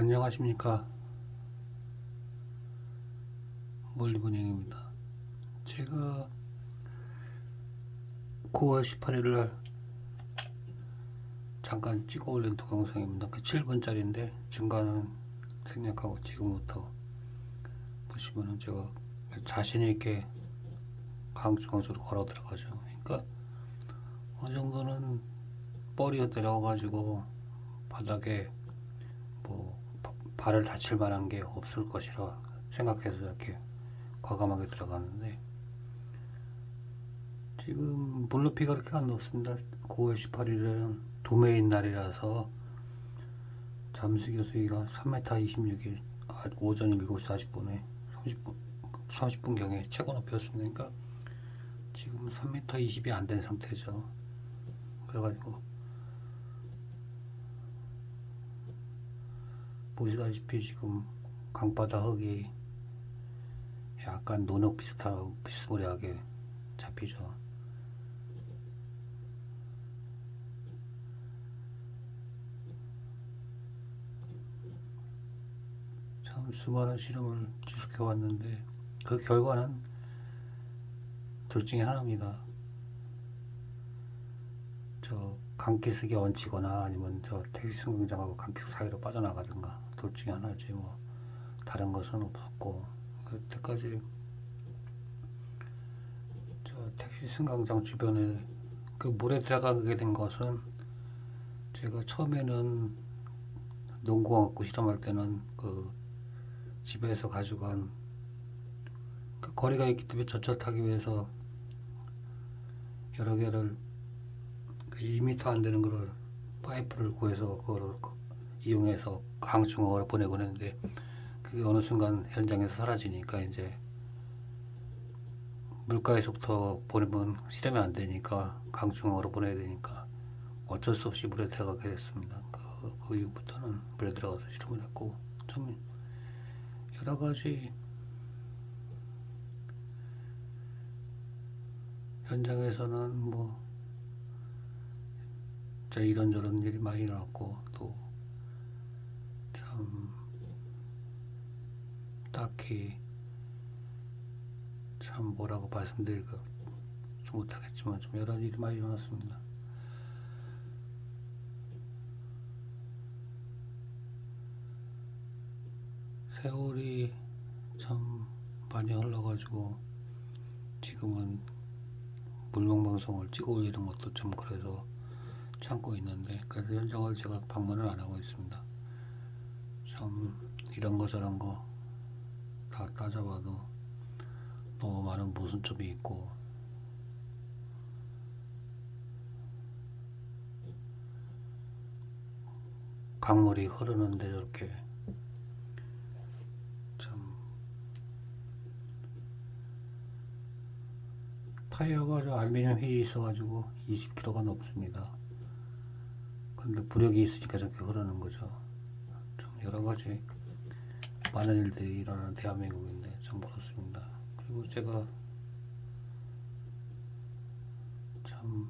안녕하십니까. 몰리브닝입니다. 제가 9월 18일 날 잠깐 찍어 올린 동영상입니다. 그 7분짜리인데 중간은 생략하고 지금부터 보시면은 제가 자신있게 강중앙으로 걸어 들어가죠. 그러니까 어느 정도는 뻘이 내려와가지고 바닥에 발을 다칠 만한 게 없을 것이라 생각해서 이렇게 과감하게 들어갔는데 지금 물높이가 그렇게 안 높습니다. 9월 18일은 도매인 날이라서 잠수 교수기가 3m 26일 아, 오전 7시 40분에 30분 30분 경에 최고 높이였습니다. 그러니까 지금 3m 20이 안 된 상태죠. 그래가지고 보시다시피 지금 강바다 흙이 약간 논흙 비슷하, 비스무리하게 잡히죠. 참 수많은 실험을 지속해 왔는데 그 결과는 둘 중에 하나입니다. 저 강기슭에 얹히거나 아니면 저 택시승강장하고 강기슭 사이로 빠져나가든가 둘 중에 하나지 뭐 다른 것은 없었고 그때까지 저 택시 승강장 주변에 그 물에 들어가게 된 것은 제가 처음에는 농구화 갖고 실험할 때는 그 집에서 가져간 그 거리가 있기 때문에 젖젖하기 위해서 여러 개를 그 2m 안 되는 거를 파이프를 구해서 그거를 그- 이용해서 강중어를 보내곤 했는데 그게 어느 순간 현장에서 사라지니까 이제 물가에서부터 보내면 실험이 안 되니까 강중어로 보내야 되니까 어쩔 수 없이 물에 들어가게 됐습니다. 그, 그 이후부터는 물에 들어가서 실험을 했고 참 여러 가지 현장에서는 뭐 진짜 이런저런 일이 많이 일어났고 또 참 딱히 참 뭐라고 좀 못하겠지만 좀 여러 일이 많이 일어났습니다. 세월이 참 많이 흘러가지고 지금은 물명 방송을 찍어 올리는 것도 좀 그래서 참고 있는데 그래서 현장을 제가 방문을 안 하고 있습니다. 참 이런 거 저런 거 다 따져봐도 너무 많은 모순점이 있고 강물이 흐르는데 저렇게 참 타이어가 저 알루미늄 휠이 있어가지고 20kg가 넘습니다. 근데 부력이 있으니까 저렇게 흐르는 거죠. 참 여러 가지 많은 일들이 일어나는 대한민국인데 참 그렇습니다. 그리고 제가 참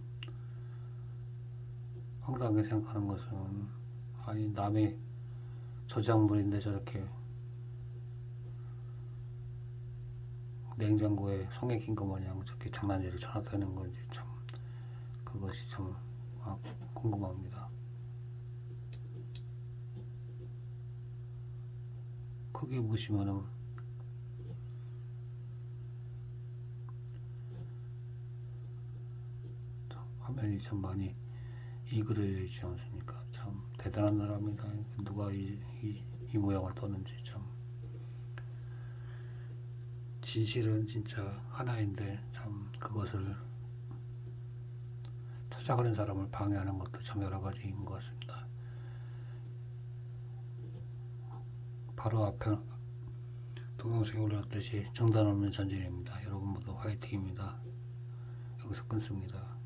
황당하게 생각하는 것은 아니 남의 저작물인데 저렇게 냉장고에 송에 낀거 마냥 저렇게 장난질을 쳐놨다는 건지 참 그것이 참 아, 궁금합니다. 크게 보시면은 참 화면이 참 많이 이그려져 있지 않습니까? 참 대단한 나라입니다. 누가 이, 이, 이 모양을 떴는지 참 진실은 진짜 하나인데 참 그것을 찾아가는 사람을 방해하는 것도 참 여러 가지인 것 같습니다. 바로 앞에 동영상에 올렸듯이 중단 없는 전쟁입니다. 여러분 모두 화이팅입니다. 여기서 끊습니다.